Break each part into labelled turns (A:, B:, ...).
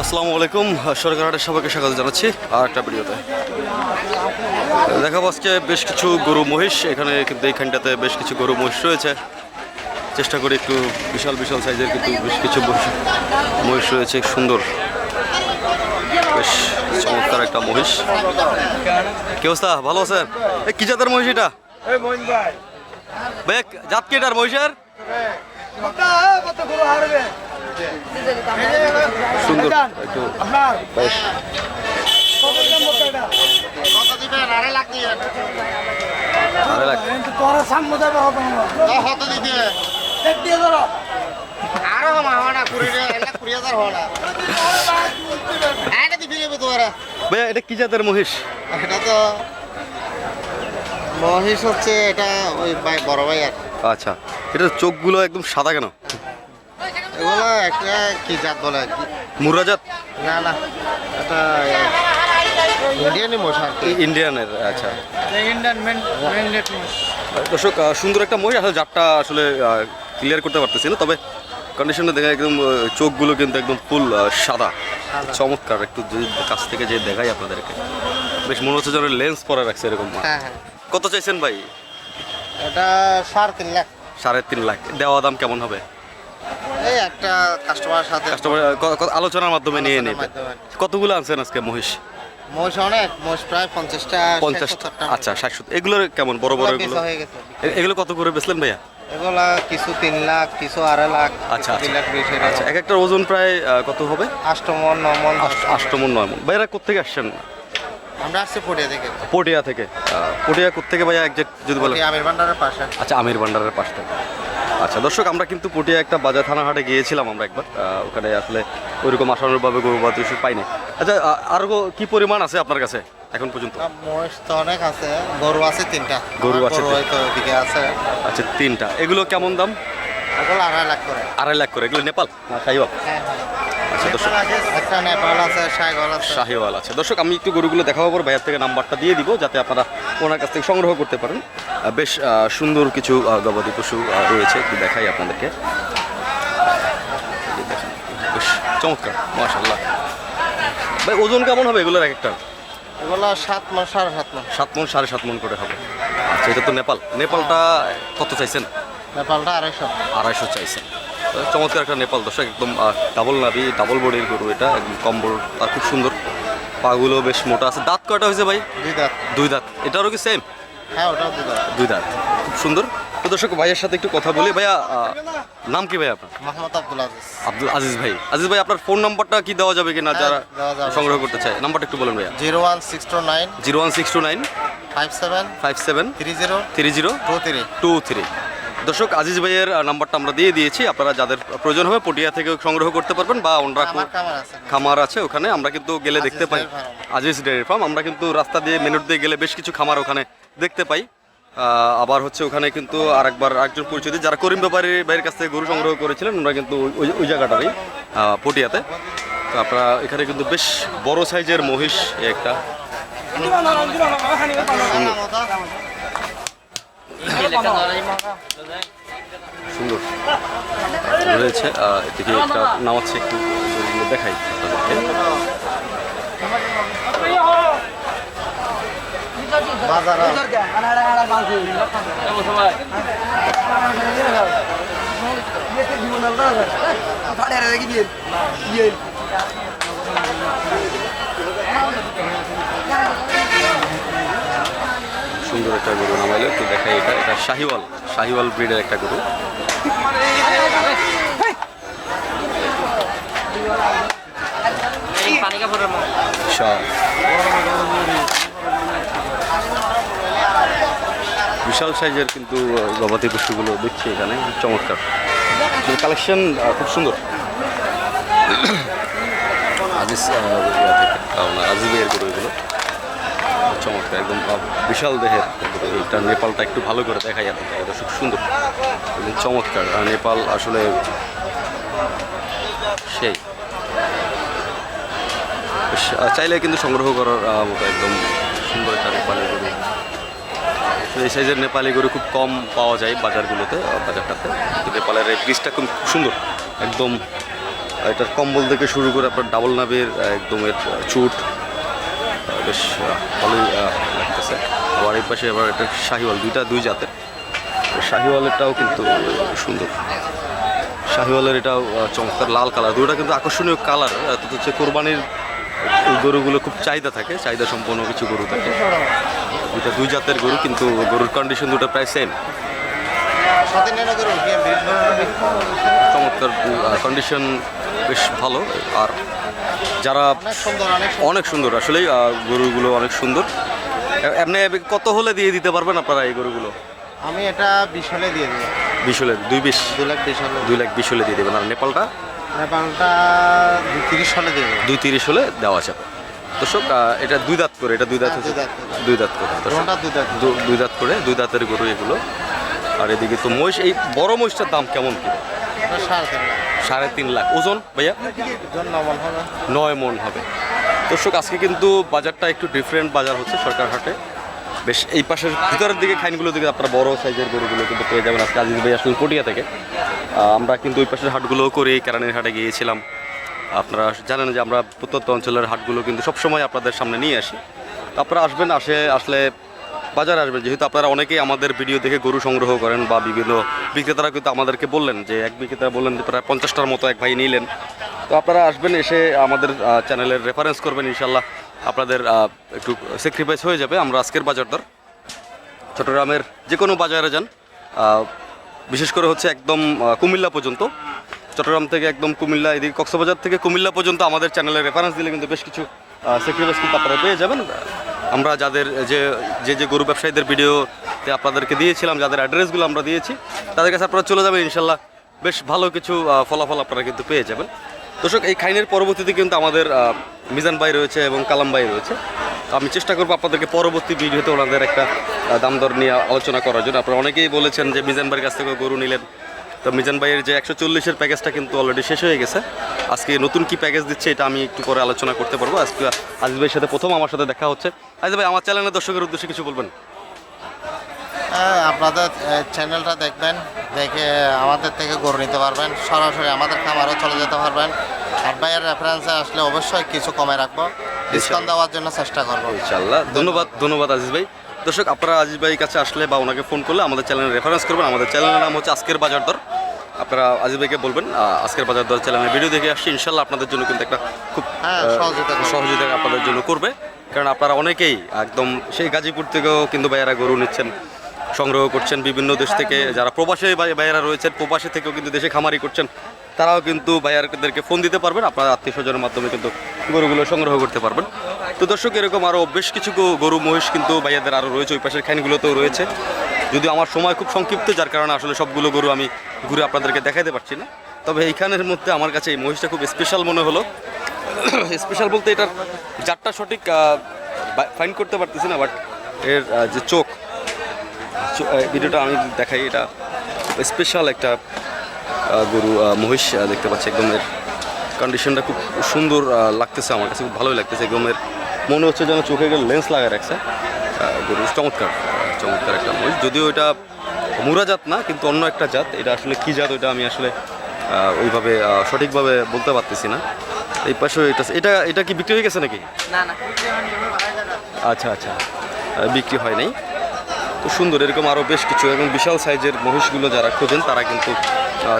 A: আসসালামু আলাইকুম। সরকারহাটের সবাইকে স্বাগত জানাচ্ছি আর একটা ভিডিওতে। দেখাবো আজকে বেশ কিছু গরু মহিষ। এখানে কিন্তু এইখানটাতে বেশ কিছু গরু মহিষ রয়েছে। চেষ্টা করি একটু বিশাল বিশাল সাইজের কিন্তু বেশ কিছু মহিষ- রয়েছে। সুন্দর। বেশ চমৎকার একটা মহিষ। কি অবস্থা? ভালো আছেন কি জাতের মহিষ এটা?
B: ভাই।
A: জাত কি এটার মহিষের? সুন্দর। একটু বেশ।
C: আরও কুড়ি কুড়ি হাজার হওয়া না
A: ভাইয়া এটা কি জাতের মহিষ?
C: এটা তো মহিষ হচ্ছে এটা ওই ভাই বড় ভাই আর
A: আচ্ছা। এটার চোখগুলো একদম সাদা কেন?
C: এগুলো একটা কি জাত বলে
A: মুর্রা জাত?
C: না না। এটা ইন্ডিয়ানি মোষ আর
A: ইন্ডিয়ানের আচ্ছা।
B: ইন্ডিয়ান
A: দর্শক সুন্দর একটা মহিষ আসলে জাতটা আসলে ক্লিয়ার করতে পারতেছি না তবে কন্ডিশনে দেখা একদম চোখগুলো কিন্তু একদম ফুল সাদা। চমৎকার একটু কাছ থেকে যে দেখাই আপনাদেরকে। বেশ মনে হচ্ছে যেন লেন্স পরে রাখছে এরকম।
C: হ্যাঁ হ্যাঁ।
A: কত চাইছেন ভাই?
C: এটা সাড়ে তিন লাখ।
A: সাড়ে তিন লাখ। দেওয়া দাম কেমন হবে?
C: এই একটা কাস্টমারের সাথে
A: কাস্টমার আলোচনার মাধ্যমে নিয়ে নেবে। কতগুলো আনছেন আজকে মহিষ?
C: মোষ অনেক মোষ প্রায় পঞ্চাশটা
A: পঞ্চাশটা আচ্ছা ষাট সত্তর এগুলোর কেমন বড় বড় এগুলো এগুলো? কত করে বেচলেন ভাইয়া?
C: এগুলা কিছু তিন লাখ কিছু আড়াই লাখ
A: আচ্ছা
C: তিন লাখ বিশ
A: আচ্ছা এক একটা ওজন প্রায় কত হবে?
C: আষ্টমন নমন
A: আষ্ট- অষ্টমন নয় মন ভাইরা কোথেকে আসছেন?
C: আমরা আসছি পটিয়া থেকে।
A: পটিয়া থেকে। পটিয়া কোথেকে ভাইয়া একজ্যাক্ট যদি বলেন?
C: আমির ভান্ডারের পাশে।
A: আচ্ছা আমির ভান্ডারের পাশ। থেকে আচ্ছা দর্শক আমরা কিন্তু পটিয়া একটা বাজার থানা হাটে গিয়েছিলাম আমরা একবার। ওখানে আসলে ওইরকম আসানোরভাবে গরু বা কিছু পাইনি আচ্ছা আ- আরও কি পরিমাণ আছে আপনার কাছে এখন পর্যন্ত?
C: মহিষ তো অনেক আছে গরু আছে তিনটা।
A: গরু আছে
C: ওদিকে আছে।
A: আচ্ছা তিনটা। এগুলো কেমন দাম?
C: এগুলো আড়াই লাখ করে।
A: আড়াই লাখ করে এগুলো নেপাল না শাহিওয়াল
C: হ্যাঁ
A: আচ্ছা দর্শক।
C: একটা নেপাল আছে সাইগল আছে।
A: শাহিওয়াল আছে। দর্শক আমি একটু গরুগুলো দেখাবো পর ভাইয়ের থেকে নাম্বারটা দিয়ে দিব যাতে আপনারা ওনার কাছ থেকে সংগ্রহ করতে পারেন। বেশ সুন্দর কিছু গবাদি পশু রয়েছে একটু দেখাই আপনাদেরকে। বেশ চমৎকার মাশাল্লাহ ভাই ওজন কেমন হবে এগুলোর এক একটা?
C: এগুলো সাত মাস সাড়ে সাত মাস
A: সাত মন সাড়ে সাত মন করে হবে। আচ্ছা এটা তো নেপাল। নেপালটা কত চাইছেন?
C: নেপালটা আড়াইশো।
A: আড়াইশো চাইছেন তো চমৎকার একটা নেপাল দর্শক একদম ডাবল নাভি ডাবল বডির গরু এটা একদম কম্বল আর খুব সুন্দর। পাগুলো বেশ মোটা আছে। দাঁত কয়টা হয়েছে ভাই?
C: দুই দাঁত।
A: দুই দাঁত। এটারও কি সেম
C: হ্যাঁ ওটাও দুই দাঁত।
A: দুই দাঁত। খুব সুন্দর। তো দর্শক ভাইয়ের সাথে একটু কথা বলি। ভাইয়া নাম কি ভাই আপনার?
C: মোহাম্মদ আব্দুল আজিজ।
A: আব্দুল আজিজ ভাই। আজিজ ভাই আপনার ফোন নাম্বারটা কি দেওয়া যাবে কিনা? যারা
C: হ্যাঁ, যাবে।
A: সংগ্রহ করতে চায় নাম্বারটা একটু বলেন ভাইয়া।
C: Zero one six two nine
A: zero one six two nine
C: five seven
A: five seven
C: three zero
A: three zero
C: two three.
A: Two three. দর্শক আজিজ ভাইয়ের নাম্বারটা আমরা দিয়ে দিয়েছি। আপনারা যাদের প্রয়োজন হবে পটিয়া থেকে সংগ্রহ করতে পারবেন বা ওনরা
C: আছে।
A: খামার আছে ওখানে। আমরা কিন্তু গেলে দেখতে পাই। আজিজ ডেয়ারি ফার্ম আমরা কিন্তু রাস্তা দিয়ে মেনুট দিয়ে গেলে বেশ কিছু খামার ওখানে দেখতে পাই। আবার হচ্ছে ওখানে কিন্তু আরেকবার একজন পরিচিত। যারা করিম ব্যাপারী ভাইয়ের কাছ থেকে গরু সংগ্রহ করেছিলেন ওনারা কিন্তু ওই জায়গাটারই পটিয়াতে। তো আপনারা এখানে কিন্তু বেশ বড় সাইজের মহিষ একটা। সুন্দর। রয়েছে এদিকে একটা নামাচ্ছে একটু দেখাই আপনাদেরকে।
C: বাজার।
A: সুন্দর একটা গরু নামাইলে। তো দেখাই এটা। এটা শাহিওয়াল। শাহিওয়াল ব্রিডের একটা গরু। বিশাল সাইজের কিন্তু গবাদি পশুগুলো দেখছি এখানে। চমৎকার। কালেকশন খুব সুন্দর। আজিজ আজিজের গরু এগুলো। চমৎকার, একদম বিশাল দেহের এটা নেপালটা একটু ভালো করে দেখাই আপনাকে এটা খুব সুন্দর। চমৎকার, আর নেপাল আসলে সেই। চাইলে কিন্তু সংগ্রহ করার মতো একদম সুন্দর একটা নেপালি গরু। এই সাইজের নেপালি গরু খুব কম পাওয়া যায় বাজারগুলোতে বাজারটাতে। নেপালের এই ব্রিজটা খুব সুন্দর, একদম এটার কম্বল থেকে শুরু করে আপনার ডাবল নাবের একদম এর চুট বেশ ভালোই লাগতেছে। আবার এই পাশে আবার একটা শাহিওয়াল, দুইটা, দুই জাতের। শাহিওয়ালেরটাও কিন্তু সুন্দর। শাহিওয়ালের এটাও চমৎকার লাল কালার। দুটো কিন্তু আকর্ষণীয় কালার। অর্থাৎ হচ্ছে কোরবানির গরুগুলো খুব চাহিদা থাকে, চাহিদা সম্পন্ন কিছু গরু থাকে। দুটা দুই জাতের গরু, কিন্তু গরুর কন্ডিশন দুটো প্রায় সেম চমৎকার কন্ডিশন বেশ ভালো। আর যারা
C: অনেক সুন্দর অনেক সুন্দর।
A: আসলেই গরুগুলো অনেক সুন্দর। এমনি কত হলে দিয়ে দিতে পারবেন আপনারা এই গরুগুলো?
C: আমি এটা বিশ হলে দিয়ে দেবো।
A: বিশ হলে দুই বিশ?
C: দু লাখ বিশ হলে।
A: দুই লাখ বিশ হলে দিয়ে দেবেন। আর নেপালটা?
C: নেপালটা দুই তিরিশ হলে দিয়ে দেবো।
A: দুই তিরিশ হলে দেওয়া যাবে। দর্শক এটা দুই দাঁত করে এটা দুই দাঁত
C: হ্যাঁ, দুই
A: হচ্ছে-
C: দাঁত।
A: দুই দাঁত করে।
C: দাঁত
A: দুই দাঁত করে দুই দাঁতের গরু এগুলো। আর এদিকে তো মহিষ এই বড় মহিষটার দাম কেমন কি?
C: সাড়ে তিন লাখ।
A: সাড়ে তিন লাখ। ওজন ভাইয়া? নয় মন হবে। দর্শক, আজকে কিন্তু বাজারটা একটু ডিফারেন্ট বাজার হচ্ছে সরকার হাটে। বেশ, এই পাশের ভিতরের দিকে খাইনগুলো দিকে আপনারা বড় সাইজের গরুগুলো কিন্তু পেয়ে যাবেন আজকে আজিজ ভাই আসলে পটিয়া থেকে। আমরা কিন্তু ওই পাশের হাটগুলোও করে, কেরানির হাটে গিয়েছিলাম। আপনারা জানেন যে আমরা প্রত্যন্ত অঞ্চলের হাটগুলো কিন্তু সবসময় আপনাদের সামনে নিয়ে আসি। আপনারা আসবেন, আসে, আসলে বাজারে আসবেন যেহেতু আপনারা অনেকেই আমাদের ভিডিও দেখে গরু সংগ্রহ করেন বা বিভিন্ন বিক্রেতারা কিন্তু আমাদেরকে বললেন যে, এক বিক্রেতারা বললেন যে, প্রায় পঞ্চাশটার মতো এক ভাই নিলেন। তো আপনারা আসবেন, এসে আমাদের চ্যানেলের রেফারেন্স করবেন ইনশাল্লাহ আপনাদের একটু স্যাক্রিফাইস হয়ে যাবে। আমরা আজকের বাজার দর চট্টগ্রামের যে কোনো বাজারে যান। বিশেষ করে হচ্ছে একদম কুমিল্লা পর্যন্ত। চট্টগ্রাম থেকে একদম কুমিল্লা, এদিকে কক্সবাজার থেকে কুমিল্লা পর্যন্ত আমাদের চ্যানেলে রেফারেন্স দিলে কিন্তু বেশ কিছু স্যাক্রিফাইস কিন্তু আপনারা পেয়ে যাবেন। আমরা যাদের যে যে যে গরু ব্যবসায়ীদের ভিডিওতে আপনাদেরকে দিয়েছিলাম, যাদের অ্যাড্রেসগুলো আমরা দিয়েছি, তাদের কাছে আপনারা চলে যাবেন, ইনশাল্লাহ বেশ ভালো কিছু ফলাফল আপনারা কিন্তু পেয়ে যাবেন। দর্শক, এই খাইনের পরবর্তীতে কিন্তু আমাদের মিজান ভাই রয়েছে এবং কালাম ভাই রয়েছে। আমি চেষ্টা করব আপনাদেরকে পরবর্তী ভিডিওতে ওনাদের একটা দাম দর নিয়ে আলোচনা করার জন্য। আপনারা অনেকেই বলেছেন যে মিজান ভাইয়ের কাছ থেকে গরু নিলেন তো মিজান ভাইয়ের যে একশো চল্লিশের প্যাকেজটা কিন্তু অলরেডি শেষ হয়ে গেছে। আজকে নতুন কি প্যাকেজ দিচ্ছে এটা আমি একটু পরে আলোচনা করতে পারব। আজকে আজিজ ভাইয়ের সাথে প্রথম আমার সাথে দেখা হচ্ছে। আজিজ ভাই আমার চ্যানেলের দর্শকের উদ্দেশ্যে কিছু বলবেন?
C: হ্যাঁ, আপনাদের চ্যানেলটা দেখবেন দেখে আমাদের থেকে গরু নিতে পারবেন। সরাসরি আমাদের খামারও চলে যেতে পারবেন। আর ভাইয়ের রেফারেন্সে আসলে অবশ্যই কিছু কমে রাখব। ডিসকাউন্ট দেওয়ার জন্য চেষ্টা করব।
A: ইনশাল্লাহ। ধন্যবাদ ধন্যবাদ আজিজ ভাই। দর্শক আপনারা আজিজ ভাইয়ের কাছে আসলে বা ওনাকে ফোন করলে আমাদের চ্যানেলে রেফারেন্স করবেন। আমাদের চ্যানেলের নাম হচ্ছে আজকের বাজার দর। আপনারা আজিজ ভাইকে বলবেন আজকের বাজার দর চ্যানেলের ভিডিও দেখে আসছি। ইনশাল্লাহ আপনাদের জন্য কিন্তু একটা খুব
C: হ্যাঁ, সহযোগিতা
A: আপনাদের জন্য করবে। কারণ আপনারা অনেকেই একদম সেই গাজীপুর থেকেও কিন্তু ভাইয়ারা গরু নিচ্ছেন সংগ্রহ করছেন। বিভিন্ন দেশ থেকে যারা প্রবাসী ভাই- ভাইয়ারা রয়েছেন প্রবাসী থেকেও কিন্তু দেশে খামারি করছেন তারাও কিন্তু ভাইয়ারদেরকে ফোন দিতে পারবেন। আপনারা আত্মীয় স্বজনের মাধ্যমে কিন্তু গরুগুলো সংগ্রহ করতে পারবেন। তো দর্শক, এরকম আরও বেশ কিছু গরু, মহিষ কিন্তু ভাইয়াদের আরও রয়েছে, ওই পাশের খাইনগুলোতেও রয়েছে। যদিও আমার সময় খুব সংক্ষিপ্ত, যার কারণে আসলে সবগুলো গরু আমি ঘুরে আপনাদেরকে দেখাতে পারছি না। তবে এইখানের মধ্যে আমার কাছে এই মহিষটা খুব স্পেশাল মনে হলো। স্পেশাল বলতে এটার যারটা সঠিক ফাইন করতে পারতেছি না বাট এর যে চোখ ভিডিওটা আমি দেখাই, এটা স্পেশাল একটা গরু মহিষ দেখতে পাচ্ছি, একদম এর কন্ডিশনটা খুব সুন্দর লাগতেছে আমার কাছে, খুব ভালোই লাগতেছে, একদম এর মনে হচ্ছে যেন চোখে গেলে লেন্স লাগায় রাখছে গরু চমৎকার চমৎকার একটা মহিষ। যদিও এটা মুরা জাত না কিন্তু অন্য একটা জাত। এটা আসলে কী জাত ওইটা আমি আসলে ওইভাবে সঠিকভাবে বলতে পারতেছি না। এই পাশে এটা এটা এটা কি বিক্রি হয়ে গেছে নাকি?
C: না না
A: আচ্ছা আচ্ছা। বিক্রি হয় নাই। তো সুন্দর এরকম আরও বেশ কিছু এবং বিশাল সাইজের মহিষগুলো যারা খোঁজেন তারা কিন্তু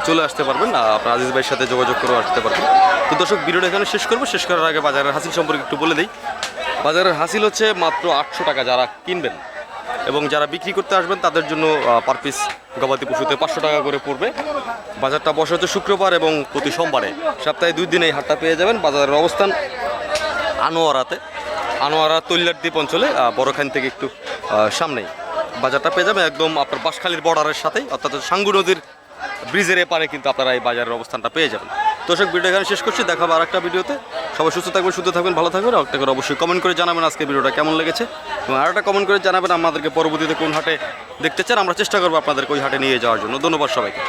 A: চলে আসতে পারবেন। আপনার আজিজ ভাইয়ের সাথে যোগাযোগ করেও আসতে পারবেন। তো দর্শক ভিডিওটা এখানে শেষ করব। শেষ করার আগে বাজারের হাসিল সম্পর্কে একটু বলে দিই। বাজারের হাসিল হচ্ছে মাত্র আটশো টাকা যারা কিনবেন। এবং যারা বিক্রি করতে আসবেন তাদের জন্য পার পিস গবাদি পশুতে পাঁচশো টাকা করে পড়বে। বাজারটা বসে হচ্ছে শুক্রবার এবং প্রতি সোমবারে। সপ্তাহে দুই দিন এই হাটটা পেয়ে যাবেন। বাজারের অবস্থান আনোয়ারাতে। আনোয়ারা তৈলারদ্বীপ অঞ্চলে আহ, বড়খান থেকে একটু সামনেই। বাজারটা পেয়ে যাবেন একদম আপনার বাঁশখালীর বর্ডারের সাথেই। অর্থাৎ সাঙ্গু নদীর ব্রিজের এপারে কিন্তু আপনারা এই বাজারের অবস্থানটা পেয়ে যাবেন। দর্শক ভিডিও এখানে শেষ করছি। দেখাবো আর একটা ভিডিওতে। সবাই সুস্থ থাকবেন সুস্থ থাকবেন, ভালো থাকবেন। একটা করে অবশ্যই কমেন্ট করে জানাবেন আজকে ভিডিওটা কেমন লেগেছে। এবং আর একটা কমেন্ট করে জানাবেন আমাদেরকে পরবর্তীতে কোন হাটে দেখতে চান। আমরা চেষ্টা করব আপনাদেরকে ওই হাটে নিয়ে যাওয়ার জন্য। ধন্যবাদ সবাইকে।